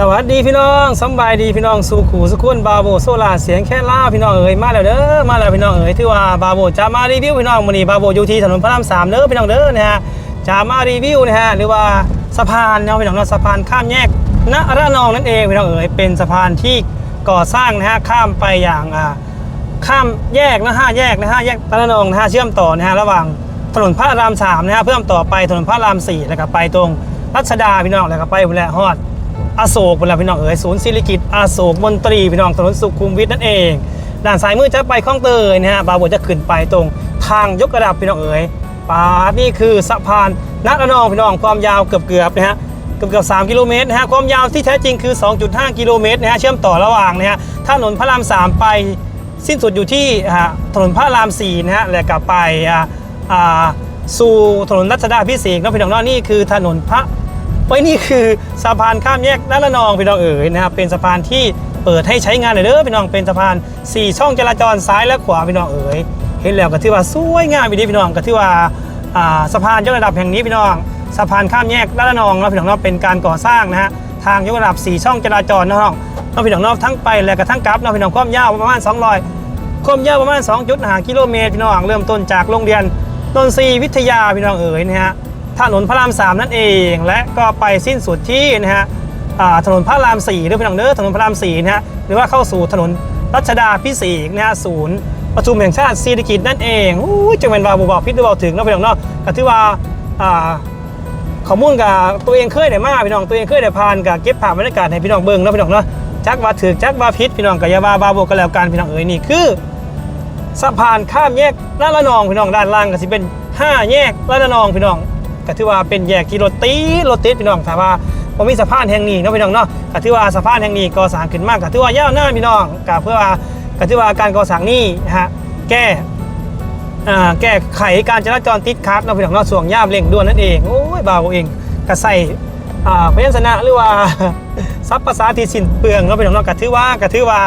สวัสดีพี่น้องสบายดีพี่น้องสู่ขู่สุขุนบาโบโซลาเสียงแค่ล่าพี่น้องเอ๋ยมาแล้วเด้อมาแล้วพี่น้องเอ๋ยที่ว่าบาโบจะมารีวิวพี่น้องวันนี้บาโบอยู่ที่ถนนพระรามสามเด้อพี่น้องเด้อนะฮะจะมารีวิวนะฮะหรือว่าสะพานเนาะพี่น้องเนาะสะพานข้ามแยกณระนองนั่นเองพี่น้องเอ๋ยเป็นสะพานที่ก่อสร้างนะฮะข้ามไปอย่างอ่าข้ามแยกนะห้าแยกนะฮะแยกตะละนองนะฮะเชื่อมต่อนะฮะระหว่างถนนพระรามสามนะฮะเพิ่มต่อไปถนนพระรามสี่แล้วก็ไปตรงรัชดาพี่น้องแล้วก็ไปพุ่นแหละฮอด อโศกพุ่นแหละพี่น้องเอ๋ยศูนย์ศิริกิตอโศกมนตรีพี่น้องถนนสุขุมวิทนั่นเอง ด้านซ้ายมือจะไปคลองเตยนะฮะบาโบจะขึ้นไปตรงทางยกระดับพี่น้องเอ๋ยปาดนี่คือสะพานนัระนองพี่น้องความยาวเกือบเกือบๆนะฮะเกือบเกือบ3กิโลเมตรนะฮะความยาวที่แท้จริงคือ 2.5 กิโลเมตรนะฮะเชื่อมต่อระหว่างนะฮะถนนพระราม 3 ไปสิ้นสุดอยู่ที่ถนนพระราม4นะฮะแล้วกลับไปสู่ถนนรัชดาพิเศษนะพี่น้องนี่คือถนนพระ ไว้นี่คือสะพานข้ามแยกด้านละนองพี่น้องเอ๋ยนะครับเป็นสะพานที่เปิดให้ใช้งานเลยเด้อพี่น้องเป็นสะพาน 4 ช่องจราจรซ้ายและขวาพี่น้องเอ๋ยเห็นแล้วก็ถือว่าสวยงามพี่ดีพี่น้องก็ถือว่าอ่าสะพานยกระดับแห่งนี้พี่น้องสะพานข้ามแยกลาดระนองนะพี่น้องเนาะเป็นการก่อสร้างนะฮะทางยกระดับ 4 ช่องจราจรนะน้องนพี่น้องเนาะทั้งไปและก็ทั้งกลับเนาะพี่น้องความยาวประมาณ200ความยาวประมาณ2.5กิโลเมตรพี่น้องเริ่มต้นจากโรงเรียนนนทรีวิทยาพี่น้องเอ๋ยนะฮะ ถนนพระราม 3 นั่นเอง และก็ไปสิ้นสุดที่นะฮะถนนพระราม4ด้วยพี่น้องเด้อถนนพระราม4นะฮะหรือว่าเข้าสู่ถนนรัชดาพิเศษนะฮะศูนย์ประชุมแห่งชาติศิริกิตนั่นเองอู้จังเป็นว่าบูบอกพิษดูบอกถึงเนาะพี่น้องเนาะก็ถือว่าอ่าข้อมูลกับตัวเองเคยได้มาพี่น้องตัวเองเคยได้ผ่านกับเก็บภาพบรรยากาศให้พี่น้องเบิ่งเนาะพี่น้องเนาะจักว่าถือจักว่าพิษพี่น้องกับยาบาบาโบกันแล้วกันพี่น้องเอ๋ยนี่คือสะพานข้ามแยกลาดละนองพี่น้องด้านล่างก็สิเป็น 5 แยกลาดละนองพี่น้อง ก็ถือว่าเป็นแยกที่รถติดรถติดพี่น้องถ้าว่าบ่มีสะพานแห่งนี้เนาะพี่น้องเนาะก็ถือว่าสะพานแห่งนี้ก่อสร้างขึ้นมากก็ถือว่ายาวนานพี่น้องก็เพื่อว่าก็ถือว่าการก่อสร้างนี้ฮะแก้อ่าแก้ไขการจราจรติดขัดเนาะพี่น้องเนาะส่วงย่ามเร่งด่วนนั่นเองโอ้ยบ่าวเองก็ใส่อ่าพยัญชนะหรือว่าซับภาษาที่สิ้นเปลืองเนาะพี่น้องเนาะก็ถือว่าก็ถือว่า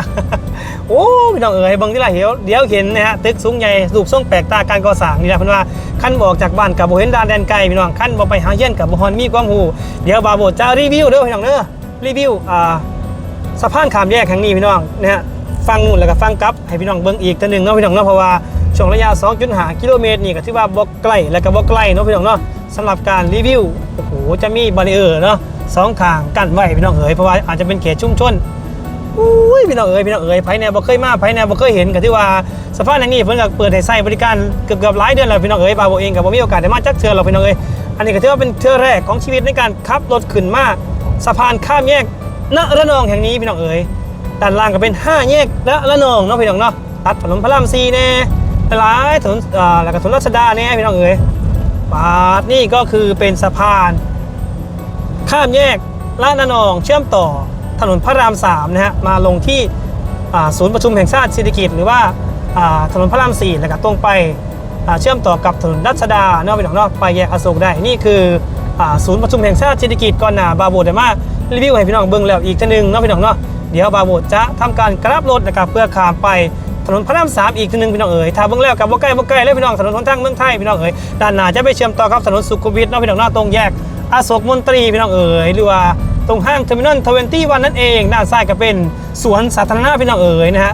โอ้พี่น้องเอ๋ยเบิ่งที่ละเหียวเดี๋ยวเห็นนะฮะตึกสูงใหญ่รูปทรงแปลกตาการก่อสร้างนี่แหละเพิ่นว่าขั้นบอกจากบ้านกับบ่เห็นดานแดนไกลพี่น้องขั้นบ่ไปหาเยี่ยนกับบ่ฮอนมีความรู้เดี๋ยวบาโบจะรีวิวเด้อพี่น้องเด้อรีวิวอ่าสะพานขามแยกแห่งนี้พี่น้องนะฮะฟังนู่นแล้วก็ฟังกลับให้พี่น้องเบิ่งอีกตัวหนึ่งเนาะพี่น้องเนาะเพราะว่าช่วงระยะ 2.5 กิโลเมตรนี่ก็ถือว่าบ่ใกล้แล้วก็บ่ไกลเนาะพี่น้องเนาะสำหรับการรีวิวโอ้โหจะมีบาริเออร์เนาะสองข้างกั้นไว้พี่น้องเอ๋ยเพราะว่าอาจจะเป็นเขตชุมชน อุ้ยพี่น้องเอ๋ยพี่น้องเอ๋ยไผแนวบ่เคยมาไผแนวบ่เคยเห็นก็ถือว่าสะพานแห่งนี้เพิ่นก็เปิดให้ใช้บริการเกือบๆหลายเดือนแล้วพี่น้องเอ๋ยบาโบเองก็บ่มีโอกาสได้มาจักเทื่อหรอกพี่น้องเอ๋ยอันนี้ก็ถือว่าเป็นเทื่อแรกของชีวิตในการขับรถขึ้นมาสะพานข้ามแยกณระนองแห่งนี้พี่น้องเอ๋ยด้านล่างก็เป็น 5 แยกณระนองเนาะพี่น้องเนาะตัดถนนพระรามซีแน่หลายถนนอ่าแล้วก็ถนนรัชดาแน่พี่น้องเอ๋ยปาดนี่ก็คือเป็นสะพาน ข้ามแยกลาดระนองเชื่อมต่อ ถนนพระราม3นะฮะมาลงที่ศูนย์ประชุมแห่งชาติเศรษฐกิจหรือว่าถนนพระราม4แล้วก็ตรงไปเชื่อมต่อกับถนนรัชดาเนาะพี่น้องเนาะไปแยกอโศกได้นี่คือศูนย์ประชุมแห่งชาติเศรษฐกิจก่อนหน้าบาโบเดมารีวิวให้พี่น้องเบิ่งแล้วอีกทีนึงเนาะพี่น้องเนาะเดี๋ยวบาโบดจะทำการกราบรถนะครับเพื่อข้ามไปถนนพระรามสามอีกทีนึงพี่น้องเอ๋ยถ้าเบิ่งแล้วกับบ่ใกล้บ่ใกล้เลยพี่น้องถนนหนทางเมืองไทยพี่น้องเอ๋ยด้านหน้าจะไปเชื่อมต่อกับถนนสุขุมวิทเนาะพี่น้องเนาะตรงแยกอโศกมนตรีพี่น้องเอ๋ยหรือว่า ตรงห้างเทอร์มินอลทเวนตี้วันนั่นเองด้านซ้ายก็เป็นสวนสาธารณะพี่น้องเอ๋ยนะฮะ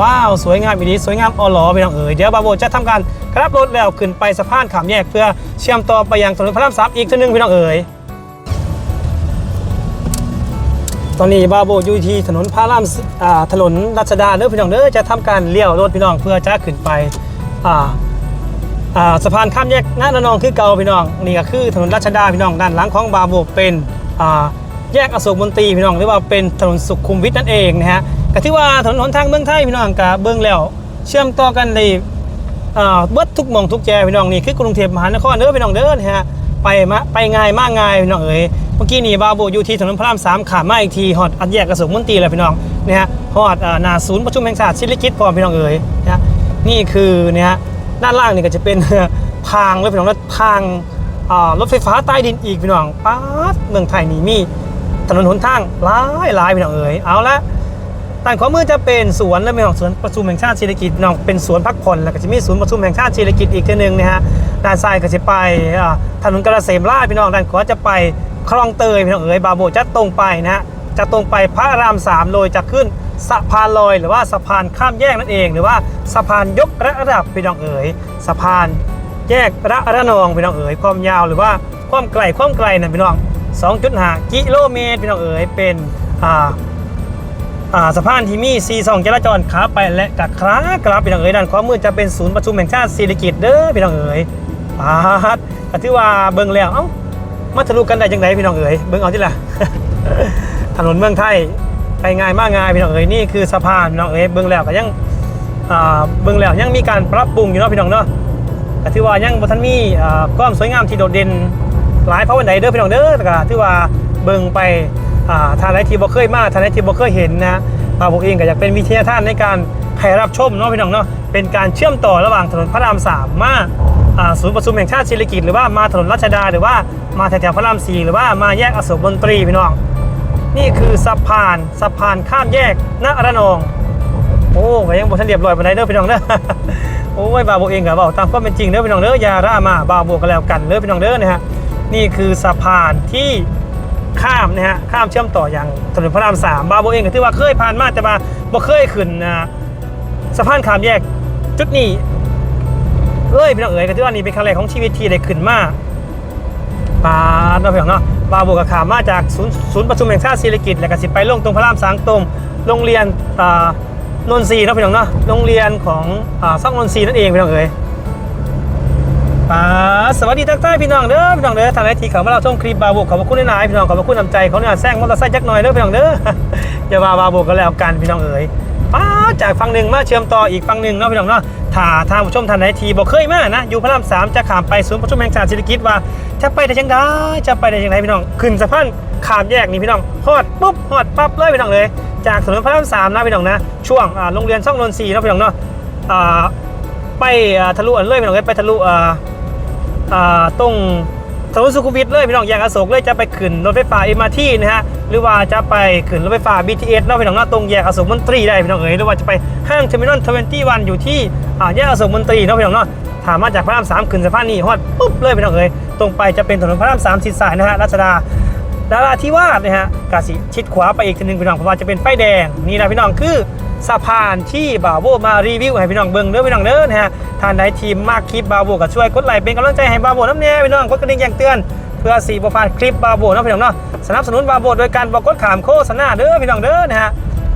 ว้าวสวยงามอีดีสวยงามอลอพี่น้องเอ๋ยเดี๋ยวบาโบจะทำการครับรถแล้วขึ้นไปสะพานขามแยกเพื่อเชื่อมต่อไปยังถนนพระรามสามอีกทีหนึงพี่น้องเอ๋ยตอนนี้บาโบอยู่ที่ถนนพระรามอ่าถนนรัชดาเด้อพี่น้องเด้อจะทำการเลี้ยวรถพี่น้องเพื่อจะขึ้นไปอ่าอ่าสะพานข้ามแยกหน้าระนองคือเก่าพี่น้องนี่ก็คือถนนรัชดาพี่น้องด้านหลังของบาโบเป็นอ่า แยกอโศกมนตรีพี่น้องหรือว่าเป็นถนนสุขุมวิทนั่นเองนะฮะก็ที่ว่าถนนหนทางเมืองไทยพี่น้องกับเบื้องแล้วเชื่อมต่อกันเลยเบิดทุกมองทุกแจพี่น้องนี่คือกรุงเทพมหานครเด้อพี่น้องเด้อนะฮะไปมาไปง่ายมากง่ายพี่น้องเอ๋ยเมื่อกี้นี่บาโบอยู่ที่ถนนพระรามสามขามาอีกทีฮอดอันแยกอโศกมนตีเลยพี่น้องนะฮะฮอดนาศูนย์ประชุมแห่งชาติศิริกิติ์พร้อมพี่น้องเอ๋ยนะนี่คือเนี่ยฮะด้านล่างนี่ก็จะเป็นทางเลยพี่น้องแล้วทางรถไฟฟ้าใต้ดินอีกพี่น้องป๊าดเมืองไทยนี่มี ถนนหนทางหลายหลายพี่น้องเอ๋ยเอาละด้านขวามือจะเป็นสวนแล้วพี่น้องสวนประชุมแห่งชาติเศรษฐกิจน้องเป็นสวนพักผ่อนแล้วก็จะมีศูนย์ประชุมแห่งชาติเศรษฐกิจอีกทีหนึ่งนะฮะด้านซ้ายก็จะไปถนนกระเสมราชพี่น้องด้านขวาจะไปคลองเตยพี่น้องเอ๋ยบาโบจะตรงไปนะฮะจะตรงไปพระรามสามเลยจะขึ้นสะพานลอยหรือว่าสะพานข้ามแยกนั่นเอง หรือว่าสะพานยกระดับพี่น้องเอ๋ยสะพานแยกระระนองพี่น้องเอ๋ยความยาวหรือว่าความไกลความไกลนั่นพี่น้อง 2.5 กิโลเมตรพี่น้องเอ๋ยเป็นอ่าอ่าสะพานที่มีซีสองจราจรขาไปและกับขากลับพี่น้องเอ๋ยด้านขวามือจะเป็นศูนย์ประชุมแห่งชาติศิริกิตเด้อพี่น้องเอ๋ยปาดก็ถือว่าเบิ่งแล้วเอ้ามาทะลุกันได้จังไดพี่น้องเอ๋ยเบิ่งเอาที่ละถนนเมืองไทยไปง่ายมากง่ายพี่น้องเอ๋ยนี่คือสะพานพี่น้องเอ๋ยเบิ่งแล้วก็ยังอ่าเบิ่งแล้วยังมีการปรับปรุงอยู่เนาะพี่น้องเนาะก็ถือว่ายังบ่ทันมีอ่าความสวยงามที่โดดเด่น หลายเพราะวันใดเด้อพี่น้องเด้อแต่ก็ถือว่าเบิ่งไปอ่าทางไหนที่บ่เคยมาทางไหนที่บ่เคยเห็นนะฮะมาผมเองก็อยากเป็นวิทยาทานในการให้รับชมเนาะพี่น้องเนาะเป็นการเชื่อมต่อระหว่างถนนพระรามสามมาอ่าศูนย์ประชุมแห่งชาติศิริกิติ์หรือว่ามาถนนรัชดา หรือว่ามาแถวๆพระรามสี่หรือว่ามาแยกอโศกมนตรีพี่น้อง นี่คือสะพานสะพานข้ามแยกณระนอง โอ้ก็ยังบ่ทันเรียบร้อยปานใดเด้อพี่น้องเด้อโอ้ยบาโบเองก็เว้าตามความเป็นจริงเด้อพี่น้องเด้ออย่าร่ามาบาโบก็แล้วกันเด้อพี่น้องเด้อนะฮะ นี่คือสะพานที่ข้ามนะฮะข้ามเชื่อมต่ออย่างถนนพระรามสามบาโบเองก็ถือว่าเคยผ่านมาแต่ว่าบ่เคยขึ้นนะสะพานข้ามแยกจุดนี้เอ้ยพี่น้องเอ๋ยก็ถือว่านี่เป็นครั้งแรกของชีวิตที่ได้ขึ้นมาปาดเนาะพี่องเนาะบาโบก็ขามมาจากศูนย์ศูนย์ประชุมแห่งชาติศิริกิติ์แล้วก็สิไปลงตรงพระรามสามตรงโรงเรียนอ่านนทรีเนาะพี่น้องเนาะโรงเรียนของอ่าซ่องนนทรีนั่นเองพี่น้องเอ๋ยปา สวัสดีทักทายพี่น้องเด้อพี่น้องเด้อทางไอทีเขามาเราชมคลิปบาบุกขอบคุณหลายพี่น้องขอบคุณน้ำใจเขาเนี่ยแซงมอเตอร์ไซค์จักหน่อยเด้อพี่น้องเด้ออย่าว่าบาบุกก็แล้วกันพี่น้องเอ๋ยป้าจากฝั่งหนึ่งมาเชื่อมต่ออีกฝั่งหนึ่งเนาะพี่น้องเนาะถ้าทางผู้ชมทางไอทีบอกเคยมานะอยู่พระรามสามจะขามไปศูนย์ประชุมแห่งชาติเศรษฐกิจว่าจะไปได้จังไดจะไปได้จังไดพี่น้องขึ้นสะพานขามแยกนี่พี่น้องฮอดปุ๊บฮอดปั๊บเลยพี่น้องเลยจากถนนพระรามสามนะพี่น้องนะช่วงโรงเรียนช่องนนทรีเนาะพี่น้องเนาะไปทะลุอันเลยพี่น้องเลยไปทะลุ ตรงถนนสุขุมวิทเลยพี่น้องแยกอโศกเลยจะไปขึ้นรถไฟฟ้าเอ็มอาที่นะฮะหรือว่าจะไปขึ้นรถไฟฟ้า BTS เนาะพี่น้องเนาตรงแยกอโศกมนตรีได้พี่น้องเอ๋ยหรือว่าจะไปห้างเทอร์มินอลทเวนตี้วันอยู่ที่แยกอโศกมนตรีนาะพี่น้องเนาะถามมาจากพระรามสามขึ้นสะพานนี้ฮอดปุ๊บเลยพี่น้องเอ๋ยตรงไปจะเป็นถนนพระรามสามชิดซ้ายนะฮะรัชดาดาราธิวาสนะฮะกาสิชิดขวาไปอีกทีหนึงพี่น้องเพราะว่าจะเป็นไฟแดงนี่นะพี่น้องคือ สะพานที่บาโบมารีวิวให้พี่น้องเบิ่งเด้อพี่น้องเด้อนะฮะท่านใดทีมมากคลิปบาโบก็ช่วยกดไลค์เป็นกำลังใจให้บาโบน้ำแน่พี่น้องกดกระดิ่งแจ้งเตือนเพื่อสีบพาดคลิปบาโบนะพี่น้องเนาะสนับสนุนบาโบโดยการบอกกดขามโฆษณาเด้อพี่น้องเด้อนะฮะ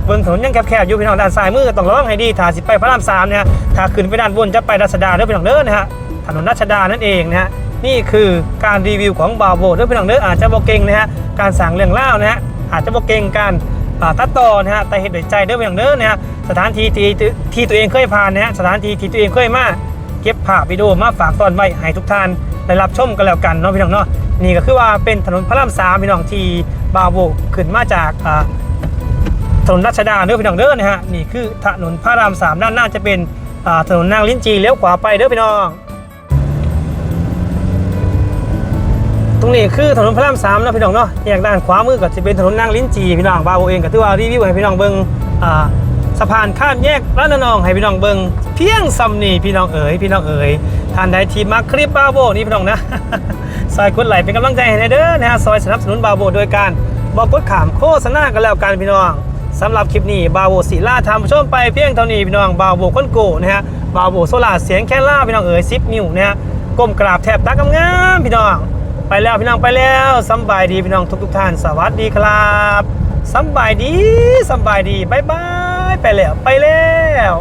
เบิ่งถนนยังแคบๆอยู่พี่น้องด้านซ้ายมือต้องระวังให้ดีถ้าสิไปพระรามสามเนี่ยฮะถ้าขึ้นไปด้านบนจะไปรัชดาเด้อพี่น้องเด้อนะฮะถนนรัชดานั่นเองนะฮะนี่คือการรีวิวของบาโบเด้อพี่น้องเด้ออาจจะบ่เก่งนะฮะการสั่งเรื่องเล่านะฮะอาจจะบ่เก่งการ ตัดต่อนะฮะแต่เหตุโดยใจเด้อพี่น้องเด้อนะฮะสถานที่ที่ที่ตัวเองเคยผ่านนะฮะสถานที่ที่ตัวเองเคยมาเก็บภาพวิดีโอมาฝากตอนไว้ให้ทุกท่านได้รับชมกันแล้วกันเนาะพี่น้องเนาะนี่ก็คือว่าเป็นถนนพระรามสามพี่น้องที่บาโบขึ้นมาจากถนนรัชดาเด้อพี่น้องเด้อนะฮะนี่คือถนนพระรามสามด้านหน้าจะเป็นถนนนางลิ้นจีเลี้ยวขวาไปเด้อพี่น้อง รงนี้คือถนนพระรามสามนะพี่น้องเนาะแยกด้านขวามือก็จะเป็นถนนนางลิ้นจีพี่น้องบาโบเองก็ถือว่ารีวิวให้พี่น้องเบิ่งอ่าสะพานข้ามแยกร้านนองให้พี่น้องเบิ่งเพียงซ้ำนี่พี่น้องเอ๋ยพี่น้องเอ๋ยท่านใดที่มักคลิปบาโบนี่พี่น้องนะซอยกดไหลเป็นกำลังใจให้หน่อยเด้อนะฮะซอยสนับสนุนบาโบโดยการบอกกดขามโฆษณากันแล้วกันพี่น้องสำหรับคลิปนี้บาโบศิลาทำชมไปเพียงเท่านี้พี่น้องบาโบค้นโกนะฮะบาโบโซลาเสียงแค่ล่าพี่น้องเอ๋ยซิปนิวนะฮะก้มกราบแทบตากำงามพี่น้อง ไปแล้วพี่น้องไปแล้วสบายดีพี่น้องทุกทุกท่าน สวัสดีครับสบายดีสบายดีบายบายไปแล้วไปแล้ว